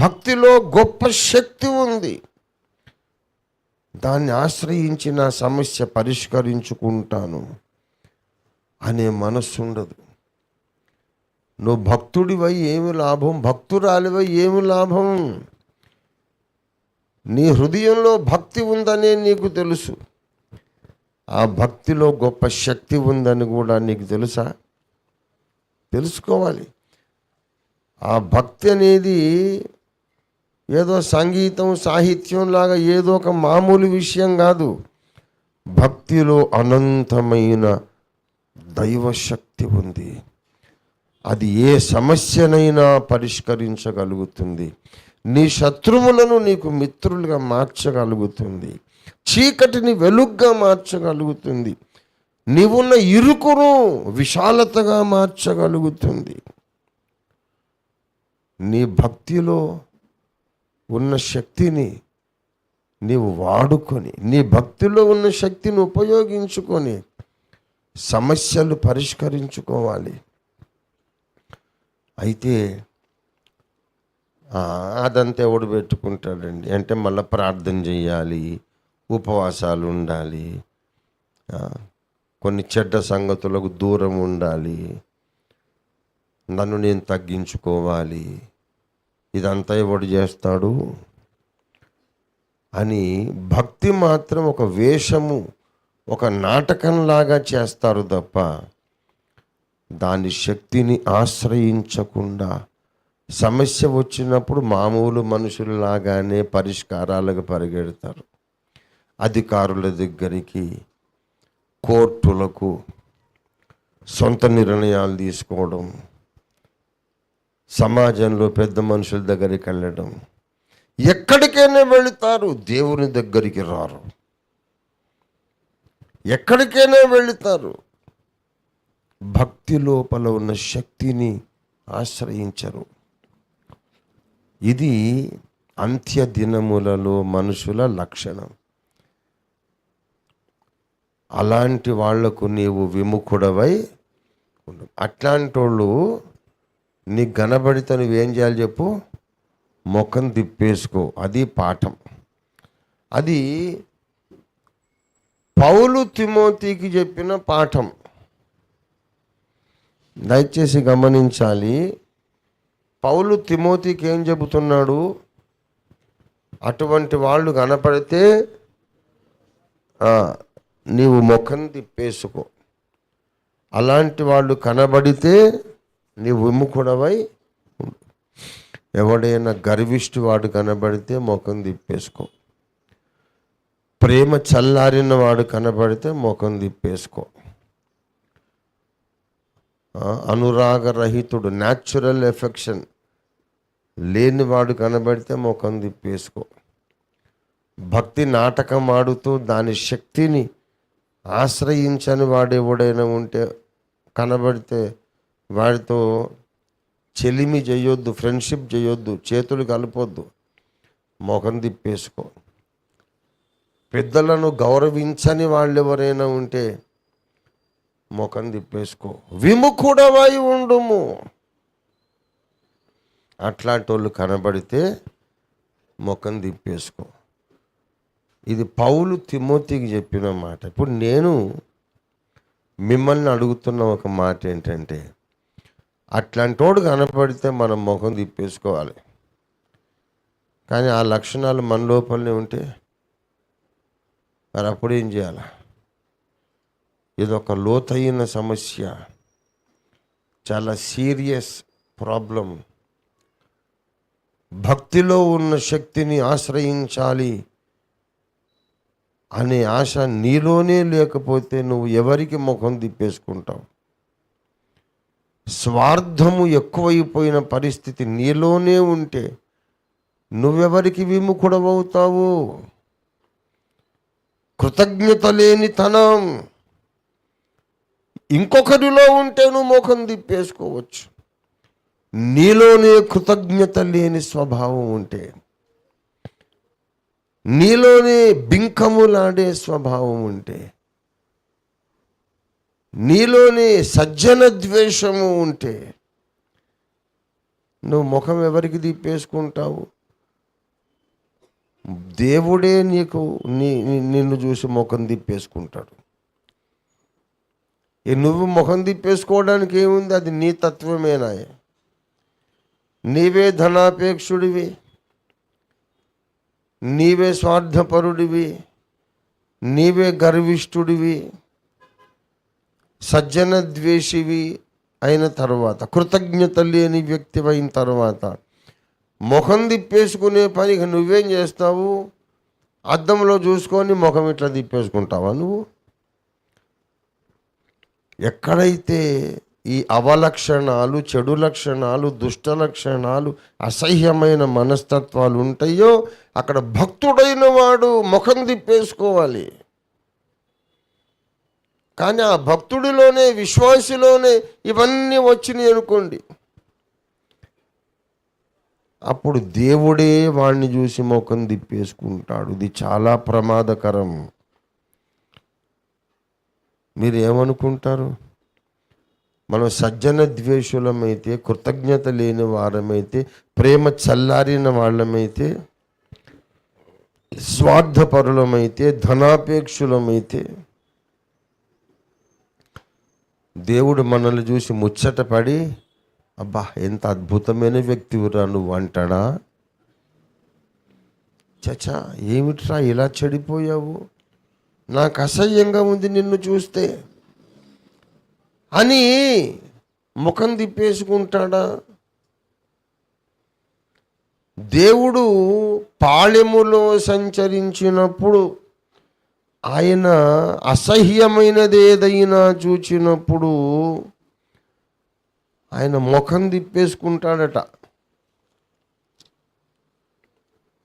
భక్తిలో గొప్ప శక్తి ఉంది. దాన్ని ఆశ్రయించి నా సమస్య పరిష్కరించుకుంటాను అనే మనస్సు ఉండదు. నువ్వు భక్తుడివై ఏమి లాభం భక్తురాలివై ఏమి లాభం? నీ హృదయంలో భక్తి ఉందనే నీకు తెలుసు. ఆ భక్తిలో గొప్ప శక్తి ఉందని కూడా నీకు తెలుసా? తెలుసుకోవాలి. ఆ భక్తి అనేది ఏదో సంగీతం సాహిత్యం లాగా ఏదో ఒక మామూలు విషయం కాదు. భక్తిలో అనంతమైన దైవశక్తి ఉంది. అది ఏ సమస్యనైనా పరిష్కరించగలుగుతుంది. నీ శత్రువులను నీకు మిత్రులుగా మార్చగలుగుతుంది. చీకటిని వెలుగ్గా మార్చగలుగుతుంది. నీవున్న ఇరుకును విశాలతగా మార్చగలుగుతుంది. నీ భక్తిలో ఉన్న శక్తిని నీవు వాడుకొని నీ భక్తిలో ఉన్న శక్తిని ఉపయోగించుకొని సమస్యలు పరిష్కరించుకోవాలి. అయితే అదంతా ఎవడు పెట్టుకుంటాడండి? అంటే మళ్ళీ ప్రార్థన చేయాలి ఉపవాసాలు ఉండాలి కొన్ని చెడ్డ సంగతులకు దూరం ఉండాలి నన్ను నేను తగ్గించుకోవాలి ఇదంతా ఎవడు చేస్తాడు? అని భక్తి మాత్రం ఒక వేషము ఒక నాటకంలాగా చేస్తారు తప్ప దాని శక్తిని ఆశ్రయించకుండా సమస్య వచ్చినప్పుడు మామూలు మనుషుల్లాగానే పరిష్కారాలకు పరిగెడతారు. అధికారుల దగ్గరికి కోర్టులకు సొంత నిర్ణయాలు తీసుకోవడం సమాజంలో పెద్ద మనుషుల దగ్గరికి వెళ్ళడం. ఎక్కడికైనా వెళుతారు దేవుని దగ్గరికి రారు. ఎక్కడికైనా వెళుతారు. భక్తి లోపల ఉన్న శక్తిని ఆశ్రయించరు. ఇది అంత్య దినములలో మనుషుల లక్షణం. అలాంటి వాళ్ళకు నీవు విముఖుడవై ఉండు. అట్లాంటి వాళ్ళు నీకు కనబడితే నువ్వేం చేయాలి చెప్పు? ముఖం తిప్పేసుకో. అది పాఠం. అది పౌలు తిమోతికి చెప్పిన పాఠం. దయచేసి గమనించాలి. పౌలు తిమోతికి ఏం చెబుతున్నాడు? అటువంటి వాళ్ళు కనపడితే నీవు ముఖం తిప్పేసుకో. అలాంటి వాళ్ళు కనబడితే నీవు విముఖుడవై ఎవడైనా గర్విష్టి వాడు కనబడితే ముఖం తిప్పేసుకో. ప్రేమ చల్లారిన వాడు కనబడితే ముఖం తిప్పేసుకో. అనురాగరహితుడు న్యాచురల్ ఎఫెక్షన్ లేనివాడు కనబడితే ముఖం తిప్పేసుకో. భక్తి నాటకం ఆడుతూ దాని శక్తిని ఆశ్రయించని వాడు ఎవడైనా ఉంటే కనబడితే వాడితో చెలిమి చేయొద్దు ఫ్రెండ్షిప్ చేయొద్దు చేతులు కలపొద్దు ముఖం తిప్పేసుకో. పెద్దలను గౌరవించని వాళ్ళు ఎవరైనా ఉంటే ముఖం తిప్పేసుకో. విముఖుడవై ఉండుము. అట్లాంటి వాళ్ళు కనబడితే ముఖం తిప్పేసుకో. ఇది పౌలు తిమోతికి చెప్పిన మాట. ఇప్పుడు నేను మిమ్మల్ని అడుగుతున్న ఒక మాట ఏంటంటే అట్లాంటి వాడు కనపడితే మనం ముఖం తిప్పేసుకోవాలి. కానీ ఆ లక్షణాలు మన లోపలనే ఉంటే మరి అప్పుడు ఏం చేయాలి? ఇదొక లోతైన సమస్య. చాలా సీరియస్ ప్రాబ్లం భక్తిలో ఉన్న శక్తిని ఆశ్రయించాలి అనే ఆశ నీలోనే లేకపోతే నువ్వు ఎవరికి ముఖం తిప్పేసుకుంటావు? స్వార్థము ఎక్కువైపోయిన పరిస్థితి నీలోనే ఉంటే నువ్వెవరికి విముఖుడవవుతావు? కృతజ్ఞత లేని తనం ఇంకొకరిలో ఉంటే నువ్వు ముఖం తిప్పేసుకోవచ్చు. నీలోనే కృతజ్ఞత లేని స్వభావం ఉంటే నీలోనే బింకములాడే స్వభావం ఉంటే నీలోని సజ్జన ద్వేషము ఉంటే నువ్వు ముఖం ఎవరికి దీపేసుకుంటావు దేవుడే నీకు నీ నిన్ను చూసి ముఖం తిప్పేసుకుంటాడు ఈ నువ్వు ముఖం తిప్పేసుకోవడానికి ఏముంది? అది నీ తత్వమేనా నీవే ధనాపేక్షుడివి. నీవే స్వార్థపరుడివి. నీవే గర్విష్ఠుడివి. సజ్జన ద్వేషివి అయిన తర్వాత కృతజ్ఞత లేని వ్యక్తి అయిన తర్వాత ముఖం తిప్పేసుకునే పని నువ్వేం చేస్తావు? అద్దంలో చూసుకొని ముఖం ఇట్లా తిప్పేసుకుంటావా నువ్వు? ఎక్కడైతే ఈ అవలక్షణాలు చెడు లక్షణాలు దుష్ట లక్షణాలు అసహ్యమైన మనస్తత్వాలు ఉంటాయో అక్కడ భక్తుడైన వాడు ముఖం తిప్పేసుకోవాలి. కానీ ఆ భక్తుడిలోనే విశ్వాసిలోనే ఇవన్నీ వచ్చినాయి అనుకోండి. అప్పుడు దేవుడే వాడిని చూసి ముఖం తిప్పేసుకుంటాడు. ఇది చాలా ప్రమాదకరం. మీరు ఏమనుకుంటారు మనం సజ్జన ద్వేషులమైతే కృతజ్ఞత లేని వారమైతే ప్రేమ చల్లారిన వాళ్ళమైతే స్వార్థపరులమైతే ధనాపేక్షులమైతే దేవుడు మనల్ని చూసి ముచ్చటపడి అబ్బా ఎంత అద్భుతమైన వ్యక్తి నువ్వు అంటాడా? చచా ఏమిట్రా ఇలా చెడిపోయావు? నాకు అసహ్యంగా ఉంది నిన్ను చూస్తే అని ముఖం తిప్పేసుకుంటాడా? దేవుడు పాళెములో సంచరించినప్పుడు ఆయన అసహ్యమైనది ఏదైనా చూచినప్పుడు ఆయన ముఖం తిప్పేసుకుంటాడట.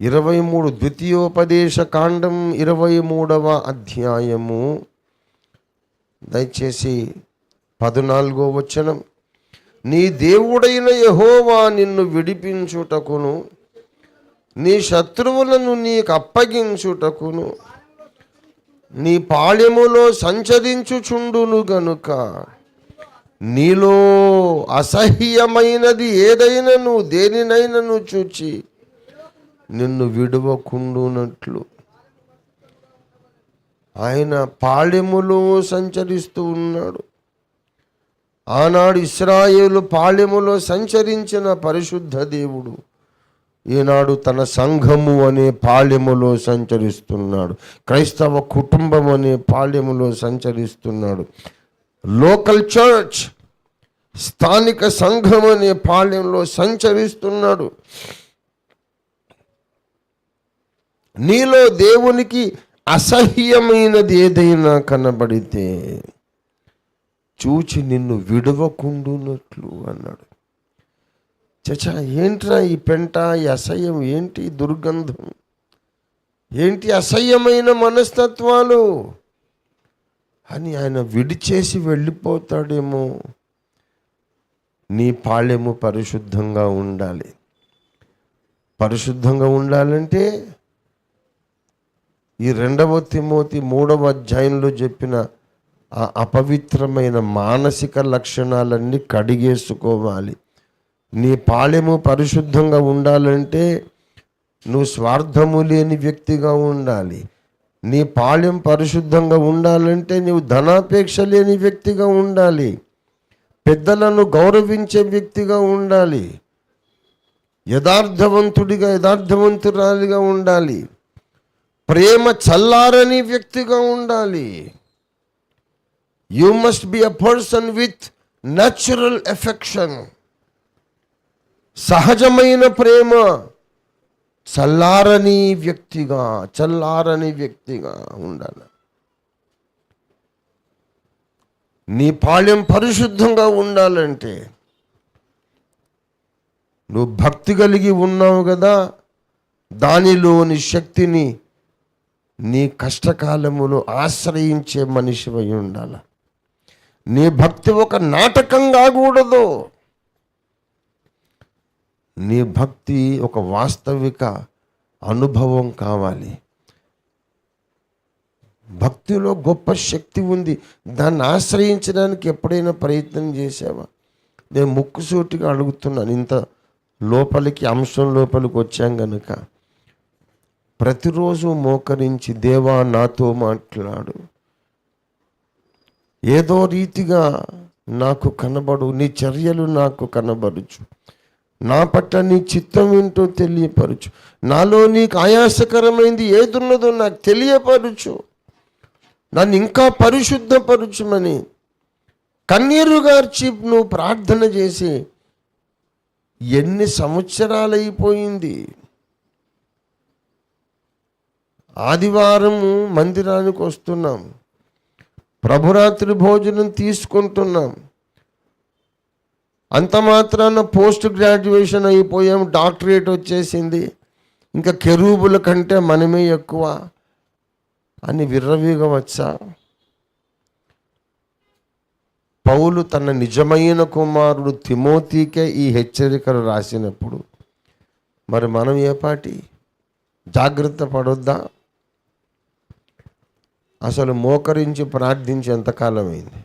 ఇరవై మూడు ద్వితీయోపదేశ కాండం ఇరవై మూడవ అధ్యాయము. దయచేసి పద్నాలుగో వచనం. నీ దేవుడైన యహోవా నిన్ను విడిపించుటకును నీ శత్రువులను నీకు అప్పగించుటకును నీ పాళెములో సంచరించుచుండును గనుక. నీలో అసహ్యమైనది ఏదైనను దేనినైనను చూచి నిన్ను విడవకుండునట్లు. ఆయన పాళ్యములో సంచరిస్తూ ఉన్నాడు. ఆనాడు ఇస్రాయేలు పాళెములో సంచరించిన పరిశుద్ధ దేవుడు. ఈనాడు తన సంఘము అనే పాళెములో సంచరిస్తున్నాడు. క్రైస్తవ కుటుంబం అనే పాళ్యములో సంచరిస్తున్నాడు. లోకల్ చర్చ్ స్థానిక సంఘం అనే పాళెంలో సంచరిస్తున్నాడు. నీలో దేవునికి అసహ్యమైనది ఏదైనా కనబడితే చూచి నిన్ను విడవకుండునట్లు అన్నాడు. చచా ఏంట్రా ఈ పెంట ఈ అసహ్యం ఏంటి దుర్గంధం? ఏంటి అసహ్యమైన మనస్తత్వాలు? అని ఆయన విడిచేసి వెళ్ళిపోతాడేమో. నీ పాళెము పరిశుద్ధంగా ఉండాలి. పరిశుద్ధంగా ఉండాలంటే ఈ రెండవ తిమోతి మూడవ అధ్యాయంలో చెప్పిన ఆ అపవిత్రమైన మానసిక లక్షణాలన్నీ కడిగేసుకోవాలి. నీ పాలెము పరిశుద్ధంగా ఉండాలంటే నువ్వు స్వార్థము లేని వ్యక్తిగా ఉండాలి. నీ పాలెం పరిశుద్ధంగా ఉండాలంటే నువ్వు ధనాపేక్ష లేని వ్యక్తిగా ఉండాలి. పెద్దలను గౌరవించే వ్యక్తిగా ఉండాలి. యథార్థవంతుడిగా యథార్థవంతురాలిగా ఉండాలి. ప్రేమ చల్లారని వ్యక్తిగా ఉండాలి. You must be a person with natural affection సహజమైన ప్రేమ చల్లారని వ్యక్తిగా చల్లారని వ్యక్తిగా ఉండాలి. నీ పాళ్యం పరిశుద్ధంగా ఉండాలంటే నువ్వు భక్తి కలిగి ఉన్నావు కదా దానిలోని శక్తిని నీ కష్టకాలములో ఆశ్రయించే మనిషివై ఉండాల. నీ భక్తి ఒక నాటకం కాకూడదు. నీ భక్తి ఒక వాస్తవిక అనుభవం కావాలి. భక్తిలో గొప్ప శక్తి ఉంది. దాన్ని ఆశ్రయించడానికి ఎప్పుడైనా ప్రయత్నం చేసావా నేను ముక్కుసూటిగా అడుగుతున్నాను ఇంత లోపలికి అంశం లోపలికి వచ్చాం గనుక. ప్రతిరోజు మోకరించి దేవా నాతో మాట్లాడు. ఏదో రీతిగా నాకు కనబడు నీ చర్యలు నాకు కనబడుచు. నా పట్ల నీ చిత్తం ఏంటో తెలియపరచు. నాలో నీకు ఆయాసకరమైంది ఏదున్నదో నాకు తెలియపరచు. నన్ను ఇంకా పరిశుద్ధపరచుమని కన్నీరు గార్చి నువ్వు ప్రార్థన చేసి ఎన్ని సంవత్సరాలైపోయింది? ఆదివారము మందిరానికి వస్తున్నాం. ప్రభురాత్రి భోజనం తీసుకుంటున్నాం. అంత మాత్రాన పోస్ట్ గ్రాడ్యుయేషన్ అయిపోయాం డాక్టరేట్ వచ్చేసింది. ఇంకా కెరూబుల కంటే మనమే ఎక్కువ అని విర్రవీగవచ్చా పౌలు తన నిజమైన కుమారుడు తిమోతికే ఈ హెచ్చరికలు రాసినప్పుడు మరి మనం ఏ పాటి? జాగ్రత్త పడొద్దా? అసలు మోకరించి ప్రార్థించి ఎంతకాలమైంది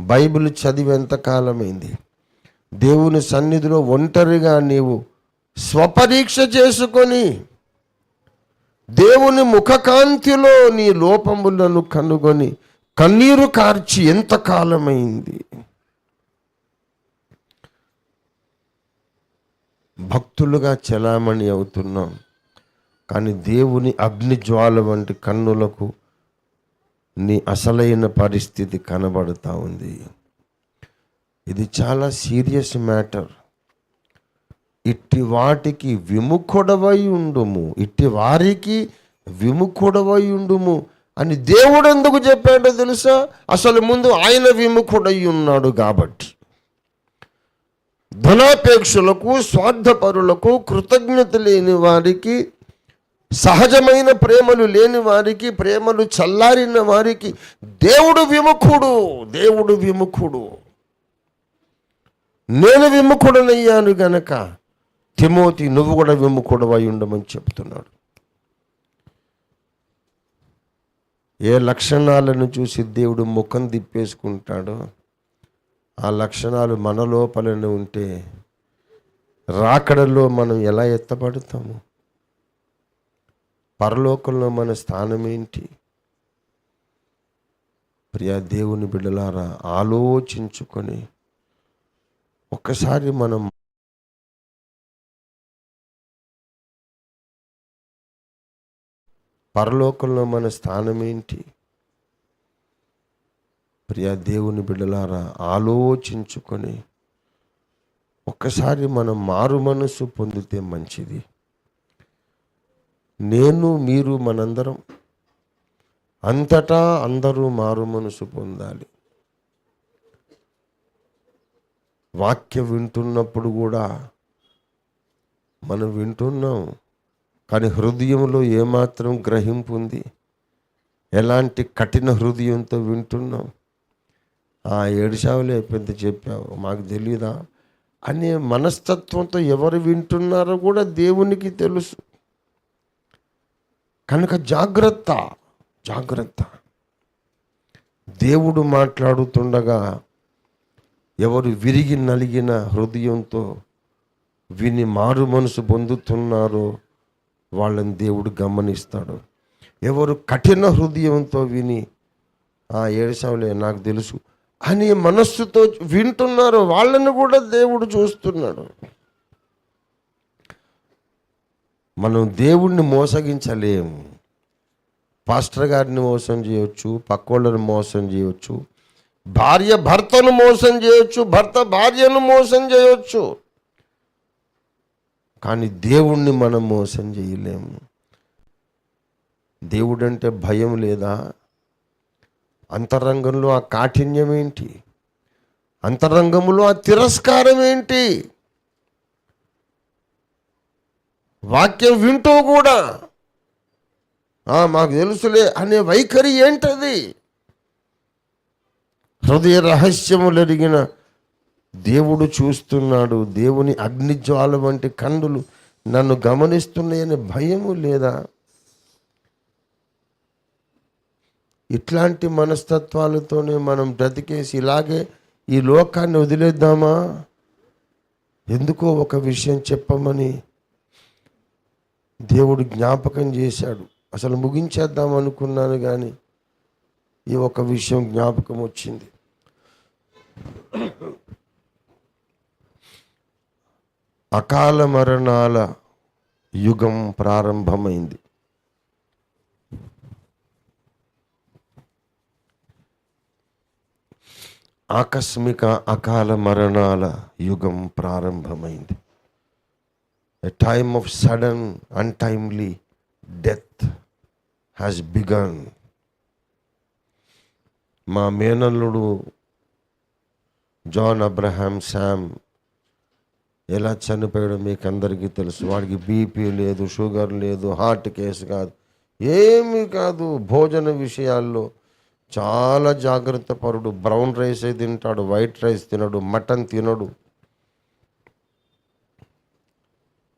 బైబిల్ చదివి ఎంతకాలమైంది దేవుని సన్నిధిలో ఒంటరిగా నీవు స్వపరీక్ష చేసుకొని దేవుని ముఖకాంతిలో నీ లోపములను కనుగొని కన్నీరు కార్చి ఎంతకాలమైంది భక్తులుగా చలామణి అవుతున్నాం కానీ దేవుని అగ్నిజ్వాల వంటి కన్నులకు నీ అసలైన పరిస్థితి కనబడుతూ ఉంది. ఇది చాలా సీరియస్ మ్యాటర్. ఇట్టి వాటికి విముఖుడవై ఉండుము. ఇట్టి వారికి విముఖుడవై ఉండుము అని దేవుడు ఎందుకు చెప్పాడో తెలుసా? అసలు ముందు ఆయన విముఖుడై ఉన్నాడు కాబట్టి. ధనాపేక్షులకు స్వార్థపరులకు కృతజ్ఞత లేని వారికి సహజమైన ప్రేమలు లేని వారికి ప్రేమలు చల్లారిన వారికి దేవుడు విముఖుడు. దేవుడు విముఖుడు. నేను విముఖుడనయ్యాను గనక తిమోతి నువ్వు కూడా విముఖుడు ఉండమని చెప్తున్నాడు. ఏ లక్షణాలను చూసి దేవుడు ముఖం తిప్పేసుకుంటాడో ఆ లక్షణాలు మన లోపలనే ఉంటే రాకడలో మనం ఎలా ఎత్తబడతాము? పరలోకంలో మన స్థానం ఏంటి? ప్రియా దేవుని బిడ్డలారా ఆలోచించుకొని ఒక్కసారి మనం పరలోకంలో మన స్థానం ఏంటి? ప్రియా దేవుని బిడ్డలారా ఆలోచించుకొని ఒక్కసారి మనం మారు మనసు పొందితే మంచిది. నేను మీరు మనందరం అంతటా అందరూ మారు మనసు పొందాలి. వాక్యం వింటున్నప్పుడు కూడా మనం వింటున్నాం కానీ హృదయంలో ఏమాత్రం గ్రహింపు ఉంది? ఎలాంటి కఠిన హృదయంతో వింటున్నాం? ఆ ఏడుసావులే పెద్ద చెప్పావు మాకు తెలియదా అనే మనస్తత్వంతో ఎవరు వింటున్నారో కూడా దేవునికి తెలుసు. కనుక జాగ్రత్త జాగ్రత్త. దేవుడు మాట్లాడుతుండగా ఎవరు విరిగి నలిగిన హృదయంతో విని మారు మనసు పొందుతున్నారో వాళ్ళని దేవుడు గమనిస్తాడు. ఎవరు కఠిన హృదయంతో విని ఆ ఏడుసావులే నాకు తెలుసు అని మనస్సుతో వింటున్నారో వాళ్ళని కూడా దేవుడు చూస్తున్నాడు. మనం దేవుణ్ణి మోసగించలేము. పాస్టర్ గారిని మోసం చేయొచ్చు పక్కోళ్ళని మోసం చేయొచ్చు భార్య భర్తను మోసం చేయొచ్చు భర్త భార్యను మోసం చేయొచ్చు. కానీ దేవుణ్ణి మనం మోసం చేయలేము. దేవుడంటే భయం లేదా? అంతరంగంలో ఆ కాఠిన్యం ఏంటి? అంతరంగంలో ఆ తిరస్కారం ఏంటి? వాక్యం వింటూ కూడా మాకు తెలుసులే అనే వైఖరి ఏంటది? హృదయ రహస్యములెరిగిన దేవుడు చూస్తున్నాడు. దేవుని అగ్నిజ్వాల వంటి కండులు నన్ను గమనిస్తున్నాయనే భయము లేదా? ఇట్లాంటి మనస్తత్వాలతోనే మనం బ్రతికేసి ఇలాగే ఈ లోకాన్ని వదిలేద్దామా? ఎందుకో ఒక విషయం చెప్పమని దేవుడు జ్ఞాపకం చేశాడు. అసలు ముగించేద్దాం అనుకున్నాను కానీ ఈ ఒక విషయం జ్ఞాపకం వచ్చింది. అకాల మరణాల యుగం ప్రారంభమైంది. ఆకస్మిక అకాల మరణాల యుగం ప్రారంభమైంది. A time of sudden untimely death has begun మా మేనల్లుడు జాన్ అబ్రహాం శామ్ ఎలా చనిపోయాడో మీకు అందరికీ తెలుసు. వాడికి బీపీ లేదు షుగర్ లేదు హార్ట్ కేసు కాదు ఏమీ కాదు. భోజన విషయాల్లో చాలా జాగ్రత్త పరుడు. బ్రౌన్ రైస్ తింటాడు వైట్ రైస్ తినడు మటన్ తినడు.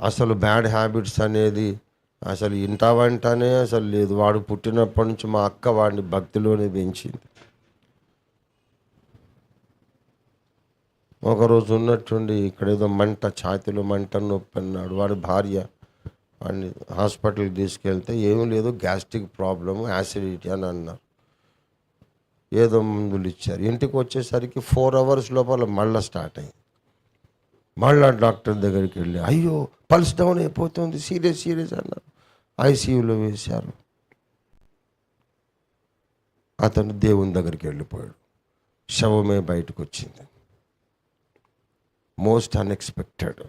అసలు బ్యాడ్ హ్యాబిట్స్ అనేది అసలు ఇంటావంటనే అసలు లేదు. వాడు పుట్టినప్పటి నుంచి మా అక్క వాడిని భక్తిలోనే పెంచింది. ఒకరోజు ఉన్నట్టుండి ఇక్కడ ఏదో మంట ఛాతిలో మంట నొప్పి అన్నాడు. వాడి భార్య వాడిని హాస్పిటల్కి తీసుకెళ్తే ఏమీ లేదు గ్యాస్ట్రిక్ ప్రాబ్లమ్ యాసిడిటీ అని అన్నారు. ఏదో మందులు ఇచ్చారు. ఇంటికి వచ్చేసరికి ఫోర్ అవర్స్ లోపల మళ్ళీ స్టార్ట్ అయింది. మళ్ళా డాక్టర్ దగ్గరికి వెళ్ళి అయ్యో పల్స్ డౌన్ అయిపోతుంది సీరియస్ సీరియస్ అన్నారు. ఐసీయూలో వేశారు. అతను దేవుని దగ్గరికి వెళ్ళిపోయాడు. శవమే బయటకు వచ్చింది మోస్ట్ అన్ఎక్స్పెక్టెడ్